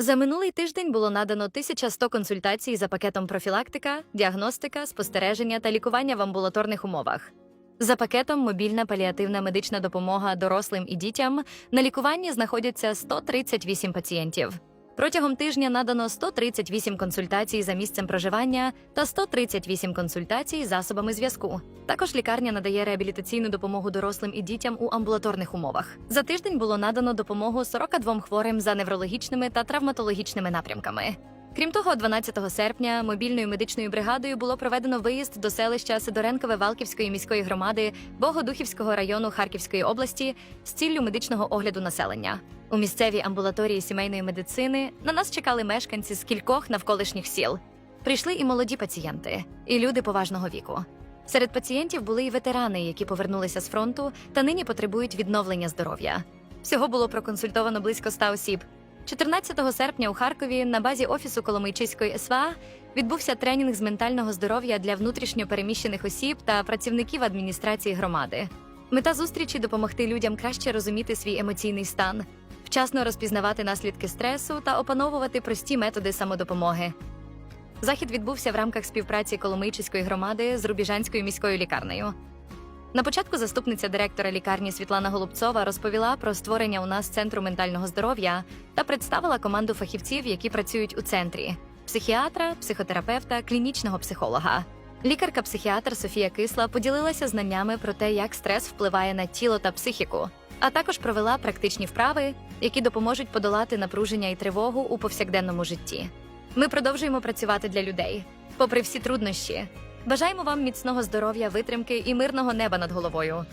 За минулий тиждень було надано 1100 консультацій за пакетом профілактика, діагностика, спостереження та лікування в амбулаторних умовах. За пакетом мобільна паліативна медична допомога дорослим і дітям на лікуванні знаходяться 138 пацієнтів. Протягом тижня надано 138 консультацій за місцем проживання та 138 консультацій засобами зв'язку. Також лікарня надає реабілітаційну допомогу дорослим і дітям у амбулаторних умовах. За тиждень було надано допомогу 42 хворим за неврологічними та травматологічними напрямками. Крім того, 12 серпня мобільною медичною бригадою було проведено виїзд до селища Сидоренкове Валківської міської громади Богодухівського району Харківської області з ціллю медичного огляду населення. У місцевій амбулаторії сімейної медицини на нас чекали мешканці з кількох навколишніх сіл. Прийшли і молоді пацієнти, і люди поважного віку. Серед пацієнтів були і ветерани, які повернулися з фронту та нині потребують відновлення здоров'я. Всього було проконсультовано близько 100 осіб. 14 серпня у Харкові на базі офісу Коломийчиської СВА відбувся тренінг з ментального здоров'я для внутрішньо переміщених осіб та працівників адміністрації громади. Мета зустрічі допомогти людям краще розуміти свій емоційний стан, вчасно розпізнавати наслідки стресу та опановувати прості методи самодопомоги. Захід відбувся в рамках співпраці Коломийчиської громади з Рубіжанською міською лікарнею. На початку заступниця директора лікарні Світлана Голубцова розповіла про створення у нас центру ментального здоров'я та представила команду фахівців, які працюють у центрі: психіатра, психотерапевта, клінічного психолога. Лікарка-психіатр Софія Кисла поділилася знаннями про те, як стрес впливає на тіло та психіку, а також провела практичні вправи, які допоможуть подолати напруження і тривогу у повсякденному житті. Ми продовжуємо працювати для людей, попри всі труднощі. Бажаємо вам міцного здоров'я, витримки і мирного неба над головою.